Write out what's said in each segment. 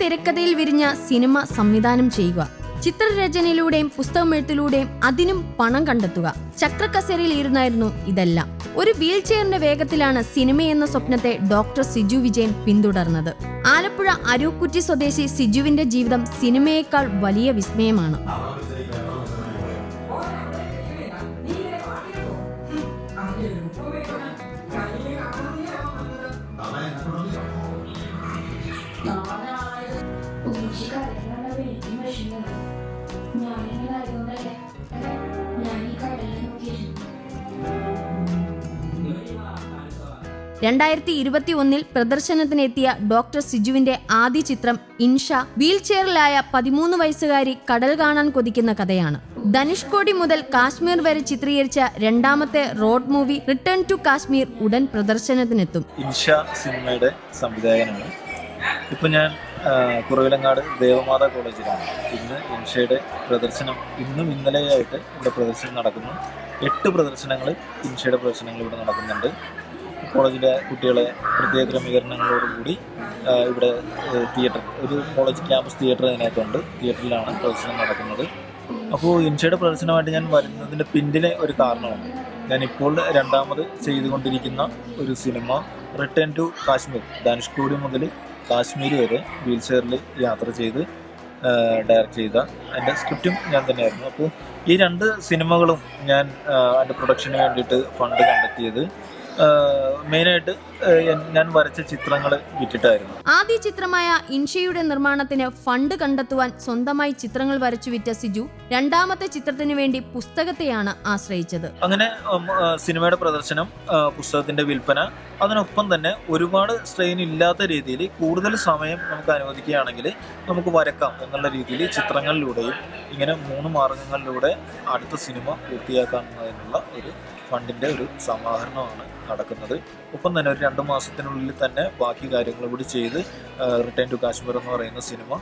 തിരക്കഥയിൽ വിരിഞ്ഞ സിനിമ സംവിധാനം ചെയ്യുക. ചിത്രരചനയിലൂടെയും പുസ്തകമെഴുത്തിലൂടെയും അതിനും പണം കണ്ടെത്തുക. ചക്രക്കസേരയിൽ ഇരുന്നായിരുന്നു ഇതെല്ലാം. ഒരു വീൽ ചെയറിന്റെ വേഗത്തിലാണ് സിനിമ എന്ന സ്വപ്നത്തെ ഡോക്ടർ സിജു വിജയൻ പിന്തുടർന്നത്. ആലപ്പുഴ അരൂക്കുറ്റി സ്വദേശി സിജുവിന്റെ ജീവിതം സിനിമയേക്കാൾ വലിയ വിസ്മയമാണ്. രണ്ടായിരത്തി ഇരുപത്തി ഒന്നിൽ പ്രദർശനത്തിനെത്തിയ ഡോക്ടർ സിജുവിന്റെ ആദ്യ ചിത്രം ഇൻഷ വീൽ ചെയറിലായ പതിമൂന്ന് വയസ്സുകാരി കടൽ കാണാൻ കൊതിക്കുന്ന കഥയാണ്. ധനുഷ്കോടി മുതൽ കാശ്മീർ വരെ ചിത്രീകരിച്ച രണ്ടാമത്തെ road movie return to Kashmir ഉടൻ പ്രദർശനത്തിനെത്തും. ഇൻഷ സിനിമയുടെ സംവിധായകനാണ്. ഇപ്പൊ ഞാൻ കുറവിലങ്ങാട് ദേവമാത കോളേജിലാണ്. ഇന്ന് ഇൻഷയുടെ പ്രദർശനം ഇന്നും ഇന്നലെയായിട്ട് ഇവിടെ പ്രദർശനം നടക്കുന്നു. എട്ട് പ്രദർശനങ്ങൾ ഇൻഷയുടെ പ്രദർശനങ്ങൾ ഇവിടെ നടക്കുന്നുണ്ട്. കോളേജിലെ കുട്ടികളെ പ്രത്യേക ക്രമീകരണങ്ങളോടുകൂടി ഇവിടെ തിയേറ്റർ ഒരു കോളേജ് ക്യാമ്പസ് തിയേറ്റർ അതിനകത്തുണ്ട്. തിയേറ്ററിലാണ് പ്രദർശനം നടക്കുന്നത്. അപ്പോൾ ഇൻഷയുടെ പ്രദർശനമായിട്ട് ഞാൻ വരുന്നതിന്റെ പിന്നിലെ ഒരു കാരണമാണ് ഞാനിപ്പോൾ രണ്ടാമത് ചെയ്തുകൊണ്ടിരിക്കുന്ന ഒരു cinema return to Kashmir Dhanushkodi മുതൽ കാശ്മീർ വരെ വീൽ ചെയറിൽ യാത്ര ചെയ്ത് ഡയറക്റ്റ് ചെയ്ത എന്റെ സ്ക്രിപ്റ്റും ഞാൻ തന്നെയായിരുന്നു. അപ്പോൾ ഈ രണ്ട് സിനിമകളും ഞാൻ എന്റെ പ്രൊഡക്ഷന് വേണ്ടിയിട്ട് ഫണ്ട് കണ്ടെത്തിയത് മെയിനായിട്ട് ഞാൻ വരച്ച ചിത്രങ്ങൾ വിറ്റിട്ടായിരുന്നു. ആദ്യ ചിത്രമായ ഇൻഷയുടെ നിർമ്മാണത്തിന് ഫണ്ട് കണ്ടെത്തുവാൻ സ്വന്തമായി ചിത്രങ്ങൾ വരച്ചു വിറ്റ സിജു രണ്ടാമത്തെ ചിത്രത്തിനു വേണ്ടി പുസ്തകത്തെയാണ് ആശ്രയിച്ചത്. അങ്ങനെ സിനിമയുടെ പ്രദർശനം പുസ്തകത്തിന്റെ വിൽപ്പന അതിനൊപ്പം തന്നെ ഒരുപാട് സ്ട്രെയിൻ ഇല്ലാത്ത രീതിയിൽ കൂടുതൽ സമയം നമുക്ക് അനുവദിക്കുകയാണെങ്കിൽ നമുക്ക് വരക്കാം എന്നുള്ള രീതിയിൽ ചിത്രങ്ങളിലൂടെയും ഇങ്ങനെ മൂന്ന് മാർഗങ്ങളിലൂടെ അടുത്ത സിനിമ പൂർത്തിയാക്കാവുന്നതിനുള്ള ഒരു ഫണ്ടിന്റെ ഒരു സമാഹരണമാണ് നടക്കുന്നത്. ഒപ്പം തന്നെ ഒരു രണ്ട് മാസത്തിനുള്ളിൽ തന്നെ ബാക്കി കാര്യങ്ങൾ കൂടി ചെയ്ത് റിട്ടേൺ ടു കാശ്മീർ എന്ന് പറയുന്ന സിനിമ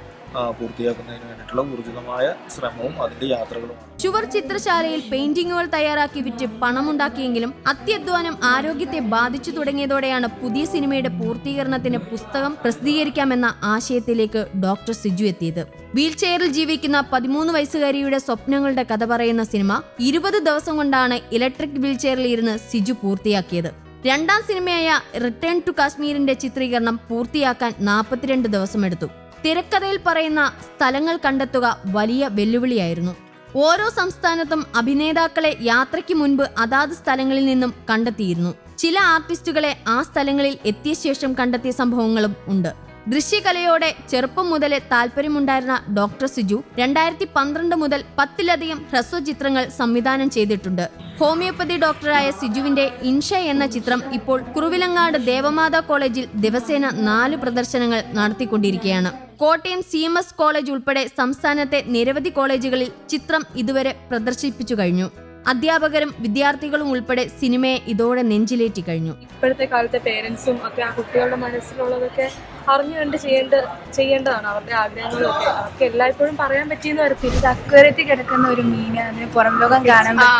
പൂർത്തിയാക്കുന്നതിന് വേണ്ടിയിട്ടുള്ള ഊർജിതമായ ശ്രമവും അതിന്റെ യാത്രകളും ചുവർ ചിത്രശാലയിൽ പെയിന്റിങ്ങുകൾ തയ്യാറാക്കി വിറ്റ് പണമുണ്ടാക്കിയെങ്കിലും അത്യധ്വാനം ആരോഗ്യത്തെ ബാധിച്ചു തുടങ്ങിയതോടെയാണ് പുതിയ സിനിമയുടെ പൂർത്തീകരണത്തിന് പുസ്തകം പ്രസിദ്ധീകരിക്കാമെന്ന ആശയത്തിലേക്ക് ഡോക്ടർ സിജു എത്തിയത്. വീൽ ചെയറിൽ ജീവിക്കുന്ന പതിമൂന്ന് വയസ്സുകാരിയുടെ സ്വപ്നങ്ങളുടെ കഥ പറയുന്ന സിനിമ ഇരുപത് ദിവസം കൊണ്ടാണ് ഇലക്ട്രിക് വീൽ ചെയറിൽ ഇരുന്ന് സിജു പൂർത്തിയാക്കിയത്. രണ്ടാം സിനിമയായ റിട്ടേൺ ടു കാശ്മീരിന്റെ ചിത്രീകരണം പൂർത്തിയാക്കാൻ നാൽപ്പത്തിരണ്ട് ദിവസമെടുത്തു. തിരക്കഥയിൽ പറയുന്ന സ്ഥലങ്ങൾ കണ്ടെത്തുക വലിയ വെല്ലുവിളിയായിരുന്നു. ഓരോ സംസ്ഥാനത്തും അഭിനേതാക്കളെ യാത്രയ്ക്ക് മുൻപ് അതാത് സ്ഥലങ്ങളിൽ നിന്നും കണ്ടെത്തിയിരുന്നു. ചില ആർട്ടിസ്റ്റുകളെ ആ സ്ഥലങ്ങളിൽ എത്തിയ ശേഷം കണ്ടെത്തിയ സംഭവങ്ങളും ഉണ്ട്. ദൃശ്യകലയോടെ ചെറുപ്പം മുതലേ താല്പര്യമുണ്ടായിരുന്ന ഡോക്ടർ സിജു രണ്ടായിരത്തി പന്ത്രണ്ട് മുതൽ പത്തിലധികം ഹ്രസ്വചിത്രങ്ങൾ സംവിധാനം ചെയ്തിട്ടുണ്ട്. ഹോമിയോപ്പതി ഡോക്ടറായ സിജുവിന്റെ ഇൻഷ എന്ന ചിത്രം ഇപ്പോൾ കുറുവിലങ്ങാട് ദേവമാതാ കോളേജിൽ ദിവസേന നാല് പ്രദർശനങ്ങൾ നടത്തിക്കൊണ്ടിരിക്കുകയാണ്. Kottayam C M S college ഉൾപ്പെടെ സംസ്ഥാനത്തെ നിരവധി കോളേജുകളിൽ ചിത്രം ഇതുവരെ പ്രദർശിപ്പിച്ചു കഴിഞ്ഞു. അധ്യാപകരും വിദ്യാർത്ഥികളും ഉൾപ്പെടെ സിനിമയെ ഇതോടെ നെഞ്ചിലേറ്റി കഴിഞ്ഞു. ഇപ്പോഴത്തെ കാലത്തെ പേരൻസും ഒക്കെ ആ കുട്ടികളുടെ മനസ്സിലുള്ളതൊക്കെ അറിഞ്ഞു കണ്ട് ചെയ്യേണ്ട ചെയ്യേണ്ടതാണ് അവരുടെ ആഗ്രഹങ്ങളൊക്കെ. അവർക്ക് എല്ലായ്പ്പോഴും പറയാൻ പറ്റിയെന്ന് വരത്തില്ല ഇത് അക്വരത്തിൽ കിടക്കുന്ന ഒരു മീന് അതിന് പുറം ലോകം കാണാൻ ആ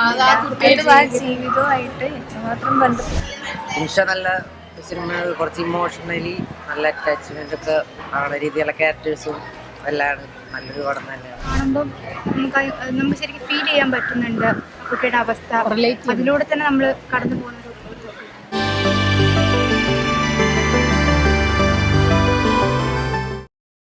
ജീവിതവുമായിട്ട് എത്രമാത്രം ബന്ധം നല്ല സിനിമകൾ കുറച്ച് ഇമോഷണലി നല്ല അറ്റാച്ച്മെന്റ് ഒക്കെ ആണ് രീതിയിലുള്ള ക്യാരക്ടേഴ്സും എല്ലാം നല്ലൊരു പടം തന്നെയാണ്. കാണുമ്പോൾ നമുക്ക് നമുക്ക് ശരിക്കും ഫീൽ ചെയ്യാൻ പറ്റുന്നുണ്ട്. കുട്ടിയുടെ അവസ്ഥ അതിലൂടെ തന്നെ നമ്മൾ കടന്നു പോകുന്ന.